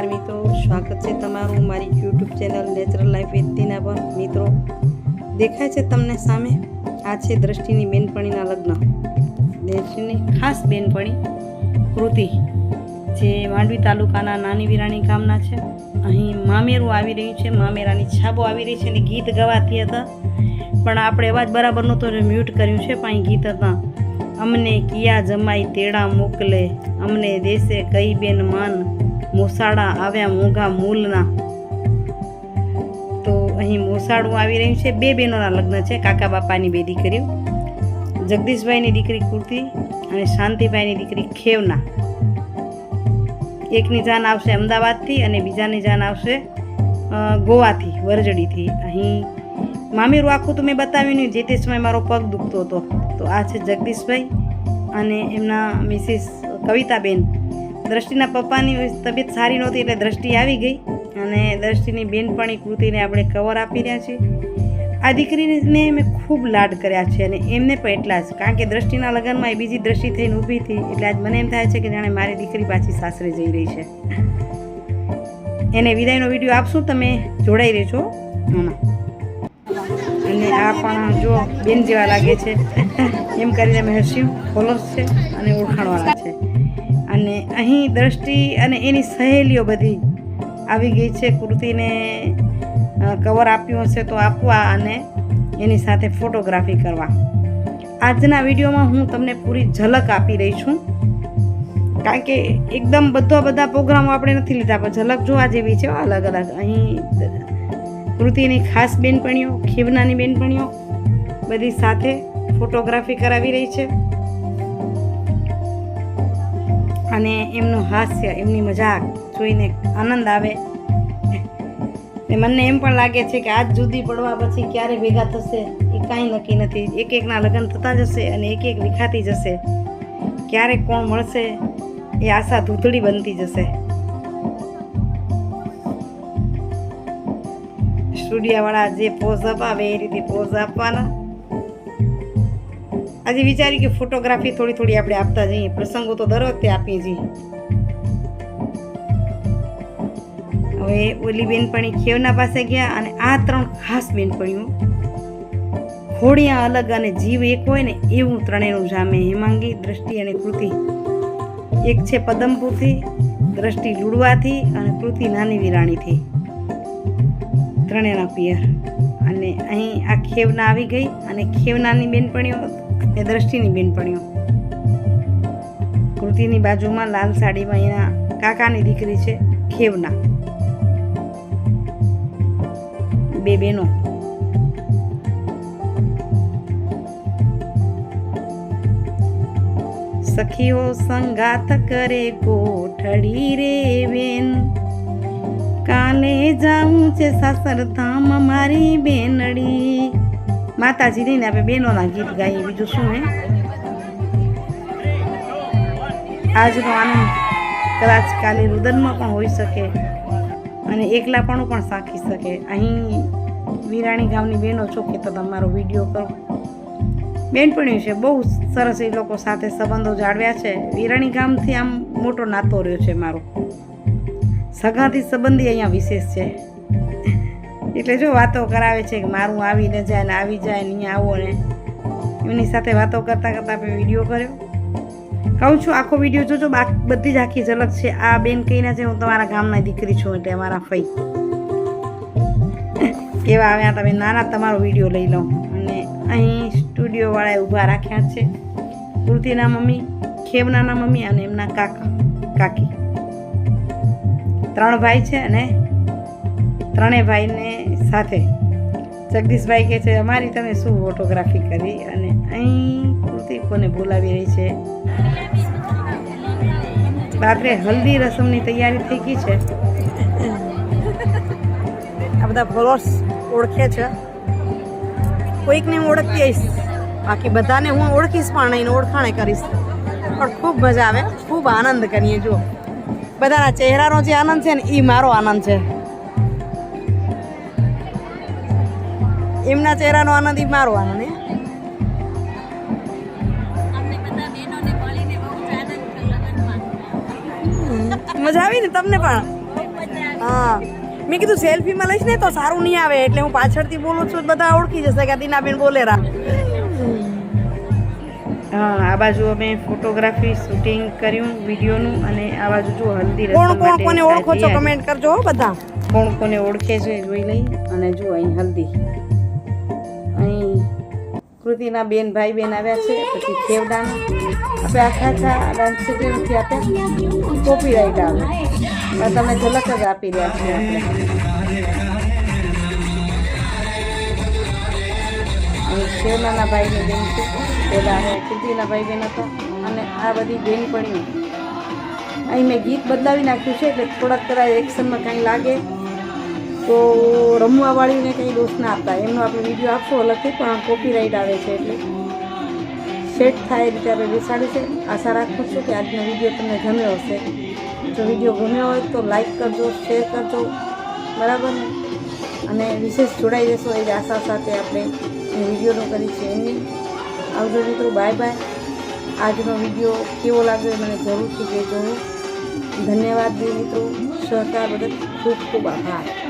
નમસ્કાર મિત્રો, સ્વાગત છે તમારું મારી YouTube channel natural life with Tina પર. મિત્રો, દેખાય છે તમને સામે? આ છે દ્રષ્ટિની બેનપણીના લગ્ન. દ્રષ્ટિની ખાસ બેનપણી, કૃતિ, જે માંડવી તાલુકાના નાની વિરાણી ગામના છે. અહીં મામેરું આવી રહ્યું છે, મામેરાની છાબો આવી રહી છે અને ગીત ગવાતી હતા. પણ આપણે અવાજ બરાબરનું તો મ્યુટ કર્યું છે, પણ અહીં ગીત હતા. અમને કિયા જમાઈ તેડા મોકલે, અમને દેશે કઈ બેન માન. મોસાળા આવ્યા મોંઘા મૂલના. તો અહીં મોસાળું આવી રહ્યું છે. બે બહેનોના લગ્ન છે. કાકા બાપાની બે દીકરીઓ. જગદીશભાઈની દીકરી કુર્તી અને શાંતિભાઈની દીકરી ખેવના. એકની જાન આવશે અમદાવાદથી અને બીજાની જાન આવશે ગોવાથી, વરજડીથી. અહીં મામીરું આખું તો મેં બતાવ્યું નહીં. જે તે સમયે મારો પગ દુખતો હતો. તો આ છે જગદીશભાઈ અને એમના મિસિસ કવિતાબેન. દ્રષ્ટિના પપ્પાની તબિયત સારી નહોતી એટલે દ્રષ્ટિ આવી ગઈ અને દ્રષ્ટિની બેનપણી કૃતિને આપણે કવર આપી રહ્યા છીએ. આ દીકરીને મેં ખૂબ લાડ કર્યા છે અને એમને પણ એટલા જ, કારણ કે દ્રષ્ટિના લગ્નમાં એ બીજી દ્રષ્ટિ થઈને ઊભી હતી એટલે આજ મને એમ થાય છે કે જાણે મારી દીકરી પાછી સાસરે જઈ રહી છે. એને વિદાયનો વીડિયો આપશું, તમે જોડાઈ રહેજો. આમાં. અને આ પણ જો બેન જેવા લાગે છે. એમ કરીને અમે હસ્યું ફોલોઅર્સ છે અને ઓળખાણવાળા છે. અને અહીં દ્રષ્ટિ અને એની સહેલીઓ બધી આવી ગઈ છે. કૃતિને કવર આપ્યું હશે તો આપવા અને એની સાથે ફોટોગ્રાફી કરવા. આજના વિડીયોમાં હું તમને પૂરી ઝલક આપી રહી છું. કારણ કે એકદમ બધા બધા પ્રોગ્રામો આપણે નથી લીધા, પણ ઝલક જોવા જેવી છે અલગ અલગ. અહીં કૃતિની ખાસ બેનપણીઓ, ખીવનાની બેનપણીઓ બધી સાથે ફોટોગ્રાફી કરાવી રહી છે. અને એમનું હાસ્ય, એમની મજાક જોઈને આનંદ આવે. ને મને એમ પણ લાગે છે કે આજ જુદી પડવા પછી ક્યારે ભેગા થશે, એ કાંઈ નક્કી નથી. એક એકના લગ્ન થતા જશે અને એક એક વિખાતી જશે. ક્યારે કોણ મળશે, એ આશા ધૂંધળી બનતી જશે. સ્ટુડિયાવાળા જે પોઝ અપાવે એ રીતે પોઝ આપવાના. આજે વિચારી કે ફોટોગ્રાફી થોડી થોડી આપણે આપતા જઈએ. પ્રસંગો તો દર વખતે આપીએ છીએ. હવે ઓલી બેનપણી ખેવના પાસે ગયા અને આ ત્રણ ખાસ બેનપણીઓ. ખોડિયા અલગ અને જીવ એક હોય ને એવું ત્રણેયનું જામે. હેમાંગી, દ્રષ્ટિ અને કૃતિ. એક છે પદમપુરથી, દ્રષ્ટિ લુડવાથી અને કૃતિ નાની વિરાણીથી. ત્રણેયના પિયર અને અહીં આ ખેવના આવી ગઈ અને ખેવનાની બેનપણીઓ અને દ્રષ્ટિની બેનપણીઓ. કૃતિની બાજુમાં લાલ સાડીમાં એના કાકાની દીકરી છે ખેવના. બે બહેનો. સખીઓ સંગાત કરે કોઠડી રે બેન. કાલે જાઉં છે સાસર ધામ મારી બેનડી. માતાજી ને આપણે બહેનોના ગીત ગાઈએ, બીજું શું હે? આજનો આનંદ કદાચ કાલે રુદનમાં પણ હોઈ શકે અને એકલાપણું પણ સાખી શકે. અહીં વિરાણી ગામની બહેનો છો કે તો તમારો વીડિયો કરો. બેનપણી છે, બહુ સરસ એ લોકો સાથે સંબંધો જાળવ્યા છે. વિરાણી ગામથી આમ મોટો નાતો રહ્યો છે મારો. સગાથી સંબંધી અહીંયા વિશેષ છે. એટલે જો વાતો કરાવે છે કે મારું આવીને જાય ને આવી જાય ને અહીંયા આવો ને, એમની સાથે વાતો કરતાં કરતાં આપણે વીડિયો કર્યો. કહું છું, આખો વીડિયો જોજો, બાકી બધી જ આખી ઝલક છે. આ બેન કહીને છે, હું તમારા ગામના દીકરી છું એટલે અમારા ફઈ. કેવા આવ્યા તમે નાના તમારો વીડિયો લઈ લો. અને અહીં સ્ટુડિયોવાળાએ ઊભા રાખ્યા છે. કૃતિના મમ્મી, ખેવનાના મમ્મી અને એમના કાકા, કાકી. ત્રણ ભાઈ છે અને ત્રણેય ભાઈને સાથે. જગદીશભાઈ કહે છે, અમારી તમે શું ફોટોગ્રાફી કરી? અને અહીં કૃતિ કોને બોલાવી રહી છે? રાત્રે હલ્દી રસમની તૈયારી થઈ ગઈ છે. આ બધા ફોલોઅર્સ ઓળખે છે. કોઈકને હું ઓળખતી આવીશ બાકી બધાને હું ઓળખીશ પણ નહીં ઓળખાણે કરીશ. પણ ખૂબ મજા આવે, ખૂબ આનંદ કરીએ જો બધાના ચહેરાનો જે આનંદ છે ને એ મારો આનંદ છે. એમના ચહેરાનો આનંદ એ મારો ને. મજા આવી ને તમને પણ? હા. મેં કીધું સેલ્ફીમાં લઈશ ને તો સારું નહીં આવે એટલે હું પાછળથી બોલું છું બધા ઓળખી જશે કે દિનાબેન બોલે બોલેરા. હા આ બાજુ અમે ફોટોગ્રાફી શૂટિંગ કર્યું વિડીયોનું અને આ બાજુ જો હલ્દી કોણ કોણ કોને ઓળખો છો કમેન્ટ કરજો હો બધા. કોણ કોને ઓળખે છે જોઈ લઈ અને જો અહીં હલ્દી. કૃતિના બેન ભાઈ બેન આવ્યા છે, પછી ખેવડાન આપણે આખા આખા ડાન્સ નથી આપ્યા કોપીરાઇટ આવે. આ તમે ઝલક જ આપી રહ્યા છો આપણે. ખેવડાના ભાઈની બેન છે. પેલા હવે કૃતિના ભાઈ બેન હતા અને આ બધી બેન પણ અહીં મેં ગીત બદલાવી નાખ્યું છે, એટલે થોડાક કદાચ એક્શનમાં કાંઈ લાગે. તો રમવાવાળીને કંઈ દોષ ના આપતા. એમનો આપણે વીડિયો આપશો અલગથી, પણ કોપીરાઇટ આવે છે એટલે. સેટ થાય રીતે આપણે બેસાડીશું આશા રાખું છું કે આજનો વીડિયો તમને ગમ્યો હશે. જો વીડિયો ગમ્યો હોય તો લાઈક કરજો શેર કરજો. બરાબર ને? અને વિશેષ જોડાઈ જશો એ આશા સાથે આપણે વિડીયોનો કરી છે એની. આવજો મિત્રો બાય બાય આજનો વીડિયો કેવો લાગ્યો મને જરૂરથી કહેજો. ધન્યવાદ મિત્રો. સહકાર બદલ ખૂબ ખૂબ આભાર.